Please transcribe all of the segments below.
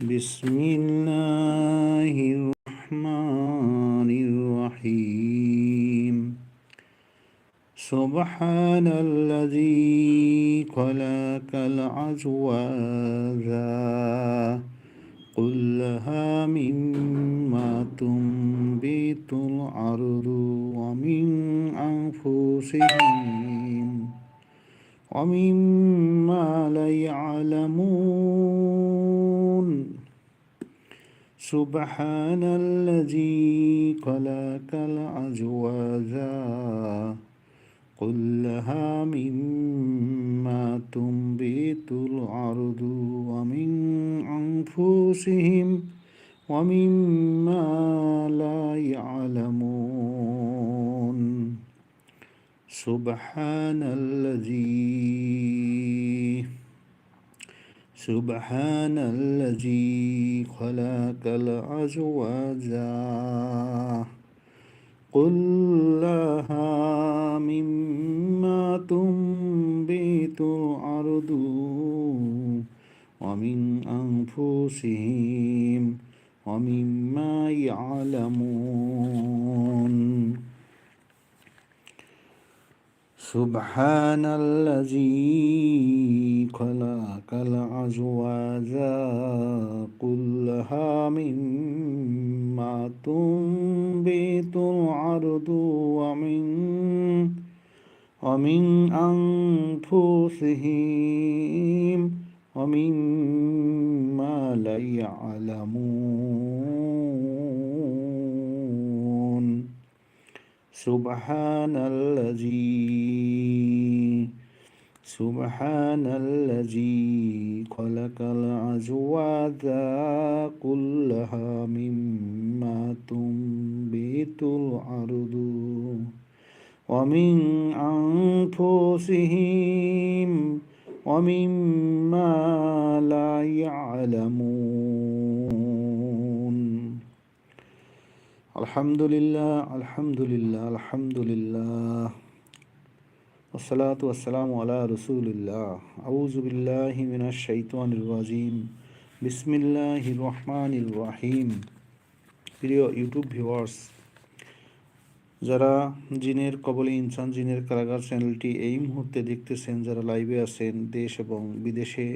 بسم الله الرحمن الرحيم سبحان الذي خلق الأزواج كلها مما تنبت الأرض ومن أنفسهم ومما لا يعلمون سبحان الذي خلق الأزواج كلها مما تنبت الأرض ومن أنفسهم ومما لا يعلمون. سبحان الذي سبحان الذي خلق الأزواج. كلها مما تنبت الأرض ومن أنفسهم ومما يعلمون. سبحان الذي خلق الأزواج كلها مما تنبت الأرض ومن ومن أنفسهم ومما لا يعلمون سبحان الذي سبحان الذي خلق الأزواج كلها مما تنبت الأرض ومن أنفسهم ومما لا يعلمون. الحمد لله الحمد لله الحمد لله والصلاة والسلام على رسول الله أعوذ بالله من الشيطان الرجيم بسم الله الرحمن الرحيم প্রিয় YouTube viewers যারা জিনের কবলে ইনসান জিনের কারাগার চ্যানেলটি এই মুহূর্তে দেখতেছেন যারা লাইভে আছেন দেশ এবং বিদেশে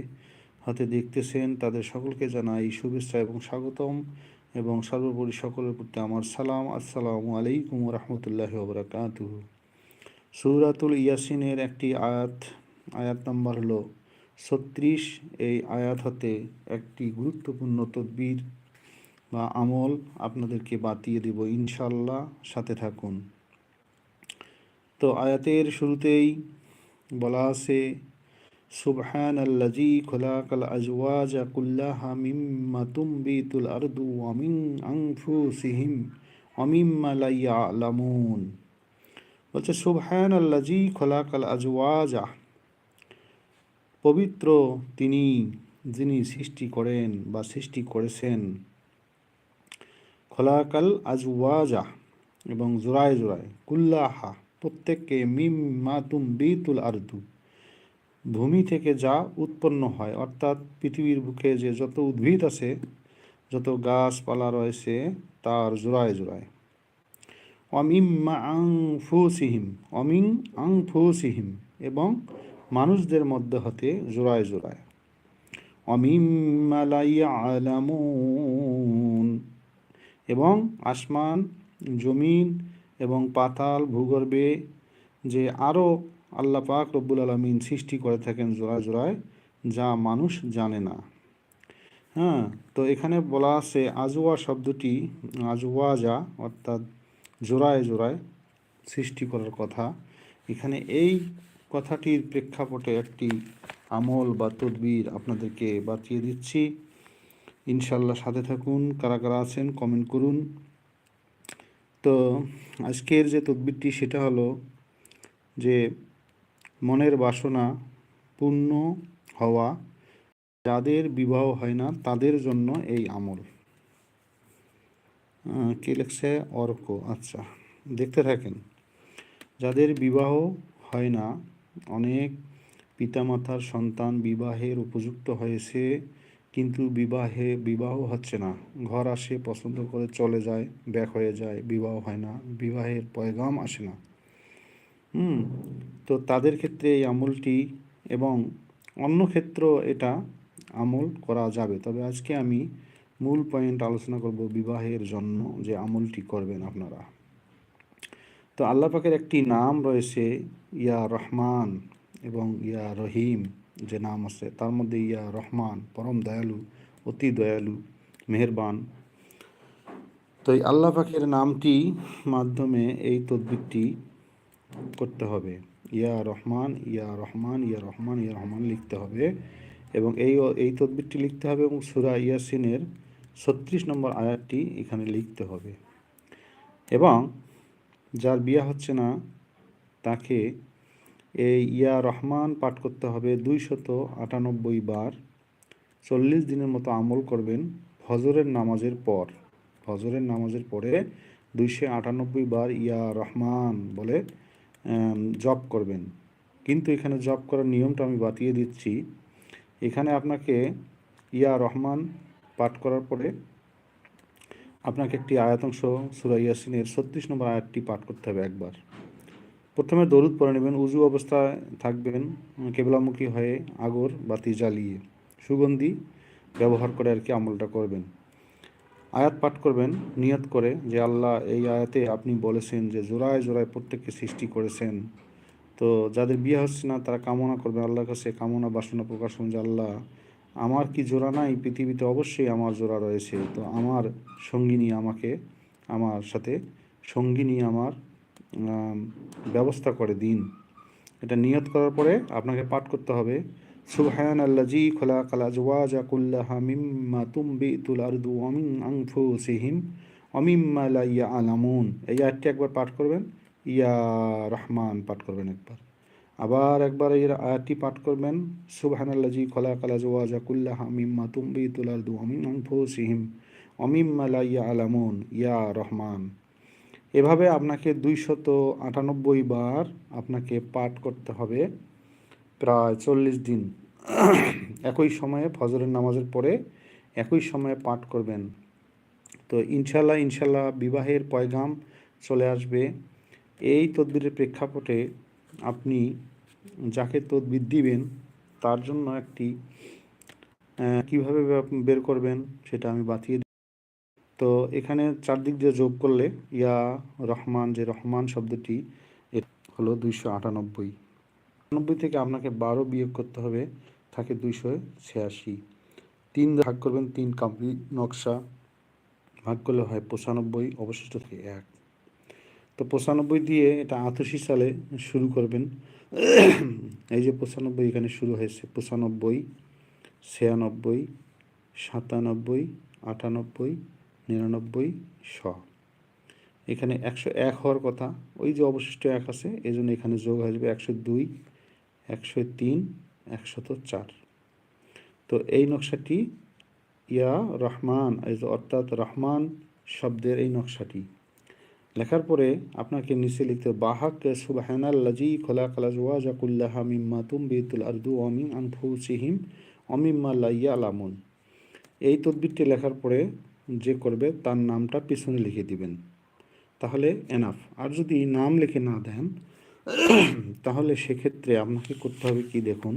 হাতে দেখতেছেন তাদের সকলকে জানাই শুভেচ্ছা এবং স্বাগতম এবং সর্বোপরি সকলের প্রতি আমার সালাম। আসসালামু আলাইকুম রহমতুল্লাহ ওবরাকাত সৌরাতুল ইয়াসিনের একটি আয়াত আয়াত নাম্বার হলো ছত্রিশ। এই আয়াত হতে একটি গুরুত্বপূর্ণ তদবির বা আমল আপনাদেরকে বাতিয়ে দেব ইনশাল্লাহ সাথে থাকুন। তো আয়াতের শুরুতেই বলা আছে সুবহান আল্লাজি খোলাকাল আজওয়াজ কুল্লাহা মিম্মা তুমবিতুল আরদু ওয়ামিন আনফুসিহিম ওয়ামিম্মা লা ইয়ালামুন। বলছে সুবহান আল্লাজি খোলাকাল আজওয়াজা। পবিত্র তিনি, যিনি সৃষ্টি করেন বা সৃষ্টি করেছেন। খোলাকাল আজওয়াজা এবং জোড়ায় জোড়ায় কুল্লাহা, প্রত্যেককে মিম মাতুম বিতুল আরদু। ভূমি থেকে যা উৎপন্ন হয়, অর্থাৎ পৃথিবীর বুকে যে যত উদ্ভিদ আছে, যত গাছপালা রয়েছে, তার জোড়ায় জোড়ায়। অমিম আং ফুসিহিম অমিং আং ফুসিহিম এবং মানুষদের মধ্যে হতে জোড়ায় জোড়ায়। অমিম আলামুন এবং আসমান, জমিন এবং পাতাল ভূগর্ভে যে আরও আল্লাহ পাক রব্বুল আলমিন সৃষ্টি করে থাকেন জোড়া জোড়ায়, যা মানুষ জানে না। হ্যাঁ তো এখানে বলা আছে আজওয়া শব্দটি, আজওয়া যা, অর্থাৎ জোড়ায় জোড়ায় সৃষ্টি করার কথা। এখানে এই কথাটির প্রেক্ষাপটে একটি আমল বা তদবির আপনাদেরকে বাঁচিয়ে দিচ্ছি। ইনশাল্লাহ সাথে থাকুন, কারা কারা আছেন কমেন্ট করুন। তো আজকের যে তদবিরটি, সেটা হলো যে মনের বাসনা পূর্ণ হওয়া, যাদের বিবাহ হয় না, তাদের জন্য এই আমল। কে লেখছে? অর্ক। আচ্ছা দেখতে থাকেন। যাদের বিবাহ হয় না, অনেক পিতামাতার সন্তান বিবাহের উপযুক্ত হয়েছে, কিন্তু বিবাহে, বিবাহ হচ্ছে না। ঘর আসে, পছন্দ করে চলে যায়, ব্যাক হয়ে যায়, বিবাহ হয় না। বিবাহের পয়গাম আসে না। হুম, তো তাদের ক্ষেত্রে এই আমলটি এবং অন্য ক্ষেত্র এটা আমল করা যাবে। তবে আজকে আমি মূল পয়েন্ট আলোচনা করব বিবাহের জন্য যে আমলটি করবেন আপনারা। তো আল্লাহ পাকের একটি নাম রয়েছে ইয়া রহমান এবং ইয়া রহিম যে নাম আছে, তার মধ্যে ইয়া রহমান পরম দয়ালু, অতি দয়ালু, মেহেরবান। তো এই আল্লাহ পাকের নামটি মাধ্যমে এই তদ্বিরটি করতে হবে। ইয়া রহমান ইয়া রহমান ইয়া রহমান ইয়া রহমান লিখতে হবে। এবং এই এই তদ্বিরটি লিখতে হবে এবং সুরা ইয়াসিনের ছত্রিশ নম্বর আয়াতটি এখানে লিখতে হবে। এবং যার বিয়া হচ্ছে না, তাকে এই ইয়া রহমান পাঠ করতে হবে দুইশত আটানব্বই বার। চল্লিশ দিনের মতো আমল করবেন ফজরের নামাজের পর। ফজরের নামাজের পরে দুইশো আটানব্বই বার ইয়া রহমান বলে জব করবেন। কিন্তু এখানে জব করার নিয়মটা আমি বাতিয়ে দিচ্ছি। এখানে আপনাকে ইয়া রহমান পাঠ করার পরে আপনাকে একটি আয়াতাংশ সুরা ইয়াসিনের ছত্রিশ নম্বর আয়াতটি পাঠ করতে হবে একবার। প্রথমে দরুদ পরে নেবেন, উজু অবস্থায় থাকবেন, কেবলামুখী হয়ে আগর বাতি জ্বালিয়ে সুগন্ধি ব্যবহার করে আর কি আমলটা করবেন। আয়াত পাঠ করবেন, নিয়ত করে যে আল্লাহ এই আয়াতে আপনি বলেছেন যে জোড়ায় জোড়ায় প্রত্যেককে সৃষ্টি করেছেন। তো যাদের বিয়ে হচ্ছে না, তারা কামনা করবেন আল্লাহর কাছে, কামনা বাসনা প্রকাশ যে আল্লাহ, আমার কি জোড়া নাই? পৃথিবীতে অবশ্যই আমার জোড়া রয়েছে। তো আমার সঙ্গিনী আমাকে, আমার সাথে সঙ্গিনী আমার ব্যবস্থা করে দিন। এটা নিয়ত করার পরে আপনাকে পাঠ করতে হবে। সুবহান আল্লাজি খোলা কালা জওয়াজা কুল্লাহা মিম্মা তুমবিতুল আরদু অমিন আনফুসিহিম অমিম্মা লা ইয়া আলামুন এই আয়াতটি একবার পাঠ করবেন? ইয়া রহমান, পাঠ করবেন একবার। আবার একবার এই আয়াতটি পাঠ করবেন? সুবহান আল্লাজি খোলা কালা জওয়াজা কুল্লাহা মিম্মা তুমবিতুল আরদু অমিন আনফুসিহিম অমিম্মা লা ইয়া আলামুন ইয়া রহমান। এভাবে আপনাকে দুইশত আটানব্বই বার আপনাকে পাঠ করতে হবে। প্রায় চল্লিশ দিন। একই সময়ে ফজরের নামাজের পরে একই সময়ে পাঠ করবেন। তো ইনশাল্লাহ ইনশাল্লাহ বিবাহের পয়গাম চলে আসবে। এই তদবিরের প্রেক্ষাপটে আপনি যাকে তদবির দিবেন, তার জন্য একটি কীভাবে বের করবেন সেটা আমি বাতিয়ে তো এখানে চারদিক দিয়ে যোগ করলে ইয়া রহমান যে রহমান শব্দটি হলো দুইশো আটানব্বই। আটানব্বই থেকে আপনাকে বারো বিয়োগ করতে হবে, থাকে দুইশো ছিয়াশি। তিন ভাগ করবেন তিন কাপড়ি নকশা, ভাগ করলে হয় পঁচানব্বই, অবশিষ্ট থাকে এক। তো পঁচানব্বই দিয়ে এটা আতশি সালে শুরু করবেন। এই যে পঁচানব্বই এখানে শুরু হয়েছে, পঁচানব্বই, ছিয়ানব্বই, সাতানব্বই, আটানব্বই, নিরানব্বই, শ। এখানে একশো এক হওয়ার কথা, ওই যে অবশিষ্ট এক আছে এই জন্য এখানে যোগ আসবে একশো দুই। একশো তিন, একশত চার। তো এই নকশাটি ইয়া রহমান অর্থাৎ রহমান শব্দের এই নকশাটি। লেখার পরে আপনাকে নিচে লিখতে বাহাক সুবাহানাল্লাজি খোলা কালা ওয়াজাকুল্লাহা মিম্মা তুম বিতুল আরদু অমিন আনফুসিহিম অমিম্মা লাইয়া আলামুন এই তদবিরটি লেখার পরে যে করবে তার নামটা পিছনে লিখে দিবেন। তাহলে এনাফ। আর যদি নাম লিখে না দেন তাহলে সেক্ষেত্রে আপনাকে করতে হবে কি দেখুন,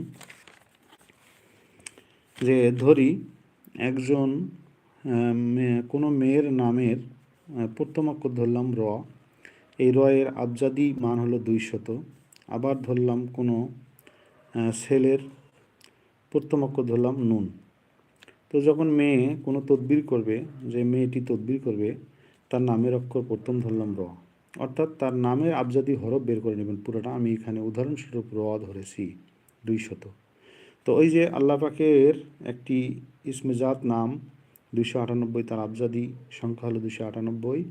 যে ধরি একজন কোনো মেয়ের নামের প্রথম অক্ষর ধরলাম র, এই রয়ের আবজাদি মান হলো দুইশত আবার ধরলাম কোনো ছেলের প্রথম অক্ষর ধরলাম নুন। তো যখন মেয়ে কোনো তদবির করবে, যে মেয়েটি তদবির করবে, তার নামের অক্ষর প্রথম ধরলাম র। অর্থাৎ তার নামের আবজাদি হরফ বের করে নেবেন পুরোটা। আমি এখানে উদাহরণস্বরূপ র ধরেছি, দুই শত। তো ওই যে আল্লাহ পাকের একটি ইসমেজাত নাম, দুইশো আটানব্বই তার আবজাদি সংখ্যা হলো দুশো আটানব্বই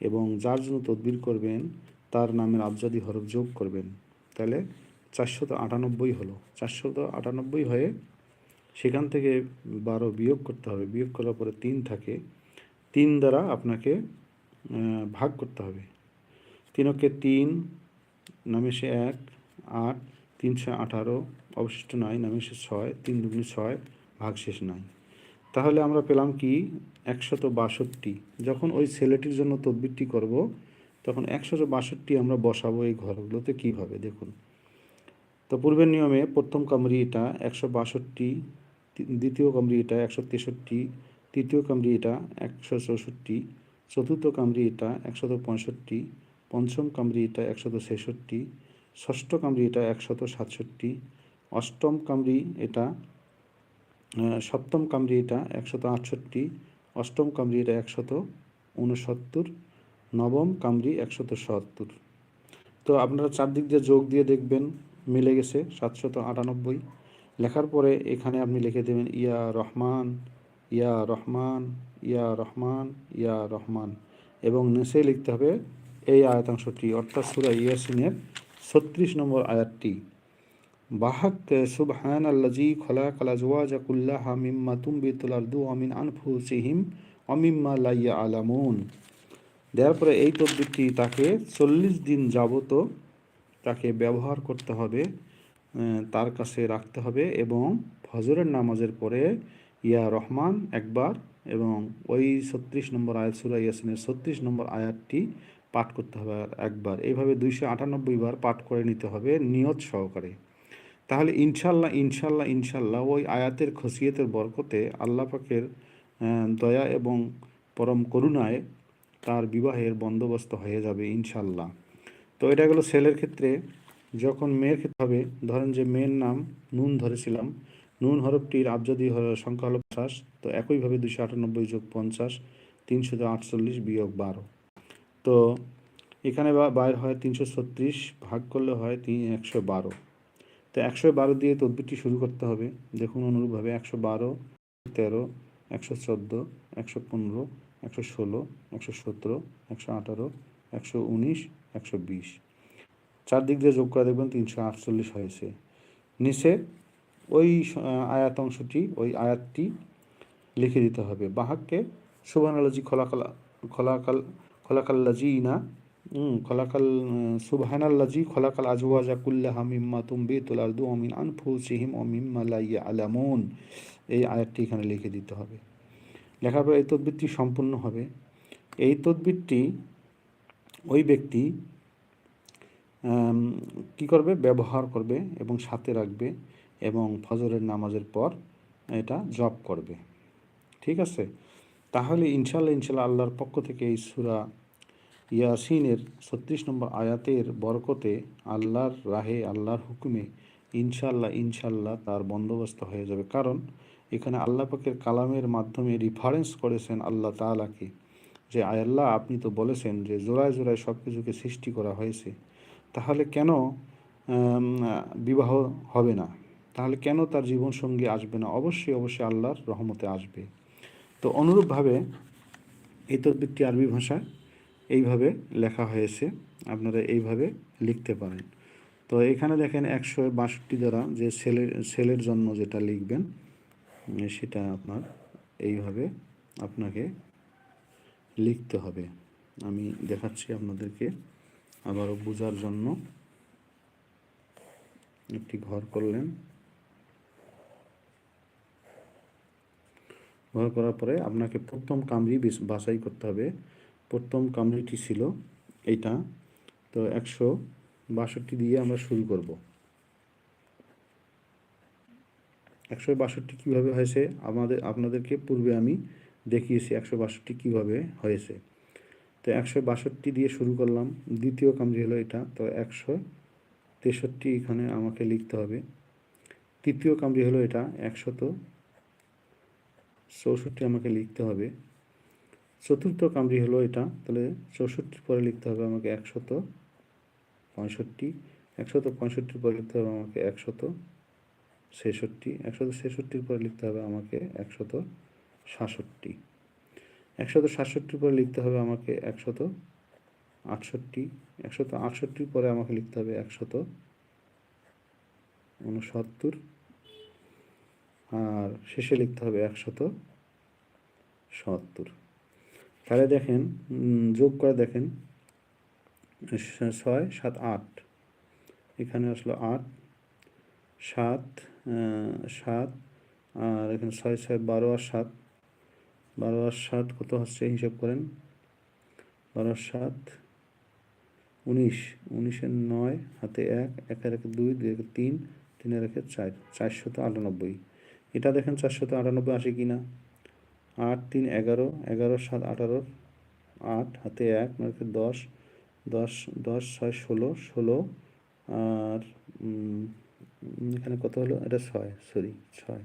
এবং যার জন্য তদবির করবেন, তার নামের আবজাদি হরফ যোগ করবেন। তাহলে চারশত আটানব্বই হলো। চারশত আটানব্বই হয়ে সেখান থেকে বারো বিয়োগ করতে হবে। বিয়োগ করার পরে তিন থাকে। তিন দ্বারা আপনাকে ভাগ করতে হবে। তিনকে তিন নামেশে এক, আট তিনশো আঠারো, অবশিষ্ট নয় নামেশে ছয়, তিন দুগুণে ছয় ভাগ শেষ নয়। তাহলে আমরা পেলাম কি? একশত বাষট্টি। যখন ওই ছেলেটির জন্য তদবিরটি করব, তখন একশত বাষট্টি আমরা বসাবো এই ঘরগুলোতে কীভাবে? দেখুন। তো পূর্বের নিয়মে প্রথম কামরি এটা একশো বাষট্টি দ্বিতীয় কামরি এটা একশো তেষট্টি, তৃতীয় কামরি এটা একশো চৌষট্টি, চতুর্থ কামরি এটা একশত পঁয়ষট্টি পঞ্চম কামরি এটা একশত ছেষট্টি, ষষ্ঠ কামরি এটা একশত সাতষট্টি, অষ্টম কামরি এটা সপ্তম কামরি এটা একশত আটষট্টি, অষ্টম কামরি এটা একশত উনসত্তর, নবম কামরি একশত সত্তর। তো আপনারা চারদিক দিয়ে যোগ দিয়ে দেখবেন, মিলে গেছে সাতশত আটানব্বই। লেখার পরে এখানে আপনি লিখে দেবেন, ইয়া রহমান ইয়া রহমান ইয়া রহমান ইয়া রহমান। এবং নিচে লিখতে হবে এই আয়াতাংশটি, অর্থাৎ সুরা ইয়াসিনের ছত্রিশ নম্বর আয়াতটি। বাহাক সুবহান আল্লাজি খলা কালা জওয়াজা কুল্লাহা মিম্মা তুমবিতুল আরদু অমিন আনফুসিহিম অমিম্মা লাইয়া আলামুন দেওয়ার পরে এই তদ্বিরটি তাকে চল্লিশ দিন যাবত তাকে ব্যবহার করতে হবে তার কাছে রাখতে হবে এবং ফজরের নামাজের পরে ইয়া রহমান একবার এবং ওই ছত্রিশ নম্বর আয়াত, সুরা ইয়াসিনের ছত্রিশ নম্বর আয়াতটি পাঠ করতে হবে আর একবার। এইভাবে দুইশো আটানব্বই বার পাঠ করে নিতে হবে নিয়ত সহকারে। তাহলে ইনশাল্লাহ ইনশাল্লাহ ইনশাল্লাহ ওই আয়াতের খসিয়তের বরকতে আল্লাহ পাকের দয়া এবং পরম করুণায় তার বিবাহের বন্দোবস্ত হয়ে যাবে ইনশাল্লাহ। তো এটা গেলো ছেলের ক্ষেত্রে। যখন মেয়ের ক্ষেত্রে হবে, ধরেন যে মেয়ের নাম নুন ধরেছিলাম। নুন হরফটির আবজাদি সংখ্যা হলো পঞ্চাশ। তো একইভাবে দুশো আটানব্বই যোগ পঞ্চাশ, তিনশো আটচল্লিশ বিয়োগ বারো। তো এখানে বাইর হয় তিনশো ছত্রিশ, ভাগ করলে হয় তিন, একশো বারো। তো একশো বারো দিয়ে তদবিরটি শুরু করতে হবে। দেখুন অনুরূপভাবে একশো বারো, তেরো, একশো চোদ্দ, একশো পনেরো, একশো ষোলো, একশো সতেরো, একশো আঠারো, একশো উনিশ, একশো বিশ। চারদিক দিয়ে যোগ করে দেখবেন তিনশো আটচল্লিশ হয়েছে। নিচে ওই আয়াত অংশটি, ওই আয়াতটি লিখে দিতে হবে। বাহাককে সুবহানাল্লাজি খলাকাল খলাকাল খলাকাল্লাজি না হুম খলাকাল সুবহানাল্লাজি খলাকাল আজওয়াজা কুল্লাহা মিম্মা তুমবিতুল আরদু ওয়া মিন আনফুসিহিম ওয়া মিম্মা লা ইয়ালামুন। এই আয়াতটি এখানে লিখে দিতে হবে। লেখার পর এই তদবিরটি সম্পূর্ণ হবে। এই তদবিরটি ওই ব্যক্তি কি করবে? ব্যবহার করবে এবং সাথে রাখবে এবং ফজরের নামাজের পর এটা জব করবে। ঠিক আছে? তাহলে ইনশাল্লাহ ইনশাল্লাহ আল্লাহর পক্ষ থেকে এই সুরা ইয়াসিনের ছত্রিশ নম্বর আয়াতের বরকতে আল্লাহর রাহে, আল্লাহর হুকুমে ইনশাল্লাহ ইনশাল্লাহ তার বন্দোবস্ত হয়ে যাবে। কারণ এখানে আল্লাহ পাকের কালামের মাধ্যমে রিফারেন্স করেছেন আল্লাহ তাআলাকে যে, আয় আল্লাহ, আপনি তো বলেছেন যে, জোড়ায় জোড়ায় সব কিছুকে সৃষ্টি করা হয়েছে। তাহলে কেন বিবাহ হবে না? তাহলে কেন তার জীবনসঙ্গী আসবে না? অবশ্যই অবশ্যই আল্লাহর রহমতে আসবে। তো অনুরূপভাবে এই তদ্বিরটি আরবি ভাষায় এইভাবে লেখা হয়েছে। আপনারা এইভাবে লিখতে পারেন। তো এখানে দেখেন একশো বাষট্টি দ্বারা যে ছেলের সেলের জন্য যেটা লিখবেন সেটা আপনার এইভাবে আপনাকে লিখতে হবে। আমি দেখাচ্ছি আপনাদেরকে আবারও বোঝার জন্য। একটি ঘর করলেন। ঘর করার পরে আপনাকে প্রথম বেস- বাছাই করতে হবে। প্রথম কামরিটি ছিল এইটা। তো একশো বাষট্টি দিয়ে আমরা শুরু করব। একশো বাষট্টি কীভাবে হয়েছে? আমাদের, আপনাদেরকে পূর্বে আমি দেখিয়েছি একশো বাষট্টি কীভাবে হয়েছে। তো একশো বাষট্টি দিয়ে শুরু করলাম। দ্বিতীয় কামরি হলো এটা। তো একশো তেষট্টি এখানে আমাকে লিখতে হবে। তৃতীয় কামরি হলো এটা। একশত চৌষট্টি আমাকে লিখতে হবে। চতুর্থ কামরি হলো এটা। তাহলে চৌষট্টির পরে লিখতে হবে আমাকে একশত পঁয়ষট্টি। একশত পঁয়ষট্টির পরে লিখতে হবে আমাকে একশত ছেষট্টি। একশত ছেষট্টির পরে লিখতে হবে আমাকে একশত সাতষট্টি। একশত সাতষট্টির পরে লিখতে হবে আমাকে একশত আটষট্টি। একশত আটষট্টির পরে আমাকে লিখতে হবে একশত উনসত্তর। আর শেষে লিখতে হবে একশত সত্তর। তাহলে দেখেন যোগ করে দেখেন, ছয়, সাত, আট। এখানে আসলো আট, সাত সাত, আর এখানে ছয় ছয়, বারো আর সাত। বারো আর সাত কত হচ্ছে? হিসাব করেন। বারো সাত, উনিশ। উনিশের নয়, হাতে এক, একে দুই দুই একে তিন, তিনের একে চার। চারশত আটানব্বই। এটা দেখেন চারশত আটানব্বই আসে কি না আট তিন এগারো এগারো সাত আঠারো, আট হাতে এক নয়কে দশ দশ দশ ছয় ষোলো ষোলো, আর এখানে কত হলো? এটা ছয় সরি ছয়।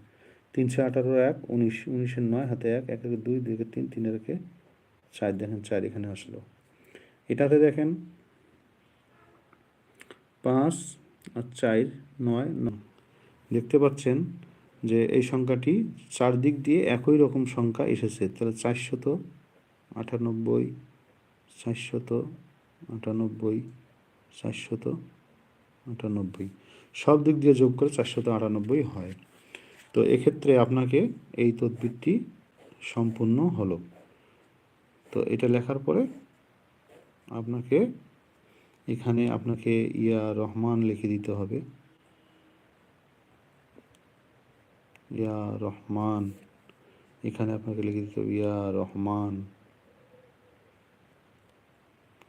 তিনশো আঠারো এক, উনিশ উনিশের নয় হাতে এক এক দুই দুই তিন তিনের একে চার, দেখেন চার এখানে আসলো। এটাতে দেখেন, পাঁচ আর চার, নয় নয় দেখতে পাচ্ছেন যে এই সংখ্যাটি চারদিক দিয়ে একই রকম সংখ্যা এসেছে। তাহলে চারশত আটানব্বই চারশত আটানব্বই চারশত আটানব্বই। সব দিক দিয়ে যোগ করে চারশত আটানব্বই হয়। তো এক্ষেত্রে আপনাকে এই তদবিরটি সম্পূর্ণ হলো। তো এটা লেখার পরে আপনাকে এখানে আপনাকে ইয়া রহমান লিখে দিতে হবে। ইয়া রহমান। এখানে আপনাকে লিখে দিতে হবে ইয়া রহমান।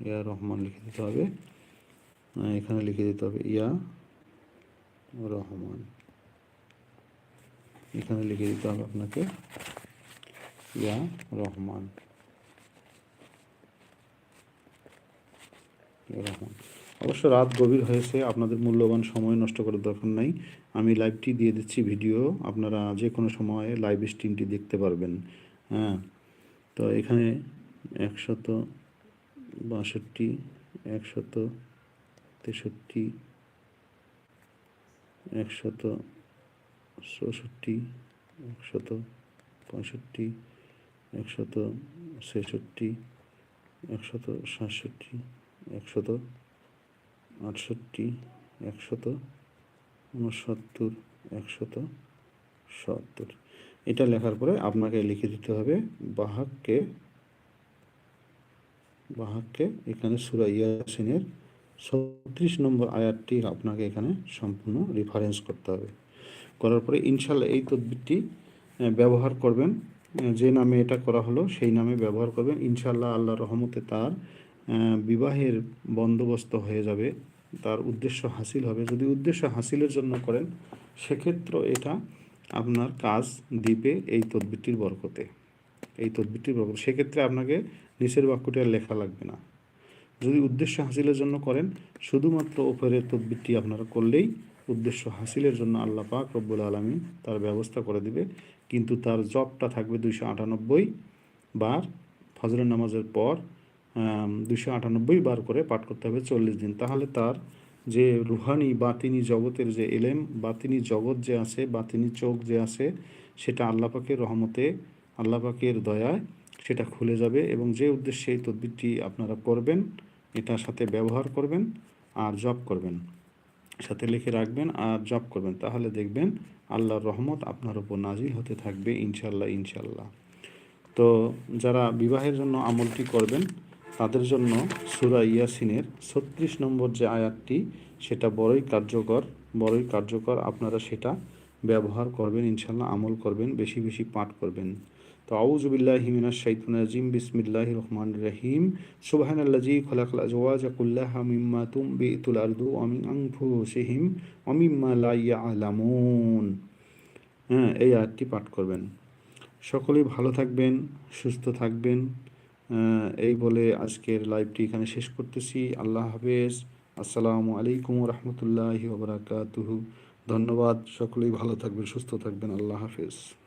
ইয়া রহমান লিখে দিতে হবে। আহ, এখানে লিখে দিতে হবে ইয়া রহমান। এখানে লিখে দিতে হবে আপনাকে ইয়া রহমান। ইয়া রহমান। অবশ্য রাত গভীর হয়েছে, আপনাদের মূল্যবান সময় নষ্ট করার দরকার নাই। আমি লাইভটি দিয়ে দিচ্ছি ভিডিও আপনারা যে কোনো সময়ে লাইভ স্ট্রিমটি দেখতে পারবেন। হ্যাঁ তো এখানে একশত বাষট্টি, একশত তেষট্টি, একশত চৌষট্টি, একশত পঁয়ষট্টি, একশত ছেষট্টি, একশত সাতষট্টি, একশত আটষট্টি, একশত উনসত্তর একশত, সত্তর। এটা লেখার পরে আপনাকে লিখে দিতে হবে বাহাককে বাহাককে এখানে সুরা ইয়াসিনের ছত্রিশ নম্বর আয়াতটি আপনাকে এখানে সম্পূর্ণ রেফারেন্স করতে হবে। করার পরে ইনশাল্লাহ এই তদবিরটি ব্যবহার করবেন। যে নামে এটা করা হলো, সেই নামে ব্যবহার করবেন। ইনশাল্লাহ আল্লাহ রহমতে তার বিবাহের বন্দোবস্ত হয়ে যাবে, তার উদ্দেশ্য হাসিল হবে। যদি উদ্দেশ্য হাসিলের জন্য করেন, সেক্ষেত্রে এটা আপনার কাজ দিবে এই তদবিরটির বরকতে। এই তদবিরটির বরকতে। সেক্ষেত্রে আপনাকে নিচের বাক্যটি আর লেখা লাগবে না। যদি উদ্দেশ্য হাসিলের জন্য করেন, শুধুমাত্র ওপরের তদবিরটি আপনারা করলেই উদ্দেশ্য হাসিলের জন্য আল্লাহ পাক রব্বুল আলমী তার ব্যবস্থা করে দিবে। কিন্তু তার জবটা থাকবে দুইশো আটানব্বই বার ফজরের নামাজের পর দুশো আটানব্বই বার করে পাঠ করতে হবে চল্লিশ দিন। তাহলে তার যে রুহানি, বাতিনি জগতের যে এলেম, বাতিনি জগৎ যে আছে, বাতিনি চোখ যে আছে, সেটা আল্লাহ পাকের রহমতে, আল্লাহ পাকের দয়ায় সেটা খুলে যাবে এবং যে উদ্দেশ্যে এই তদবিরটি আপনারা করবেন, এটার সাথে ব্যবহার করবেন আর জব করবেন, সাথে লিখে রাখবেন আর জব করবেন। তাহলে দেখবেন আল্লাহর রহমত আপনার উপর নাজিল হতে থাকবে ইনশাল্লাহ ইনশাল্লাহ তো যারা বিবাহের জন্য আমলটি করবেন তাদের জন্য সুরা ইয়াসিনের ছত্রিশ নম্বর যে আয়াতটি, সেটা বড়ই কার্যকর বড়ই কার্যকর। আপনারা সেটা ব্যবহার করবেন ইনশাল্লাহ আমল করবেন, বেশি বেশি পাঠ করবেন। তো আউজুবিল্লাহ হিমিনাশ শাইতুন রাজিম বিসমিল্লাহ রহমান রহিম। সুবহান আল্লাজি খলাকল আজওয়াজ কুল্লাহা মিম্মা তুমবিতুল আরদু ওয়া মিন আনফুসিহিম ওয়া মিম্মা লাইয়া ইয়ালামুন। হ্যাঁ এই আয়াতটি পাঠ করবেন। সকলেই ভালো থাকবেন, সুস্থ থাকবেন। এই বলে আজকের লাইভটি এখানে শেষ করতেছি। আল্লাহ হাফেজ। আসসালামু আলাইকুম রহমতুল্লাহি ওবরাকাতুহু। ধন্যবাদ। সকলেই ভালো থাকবেন, সুস্থ থাকবেন। আল্লাহ হাফেজ।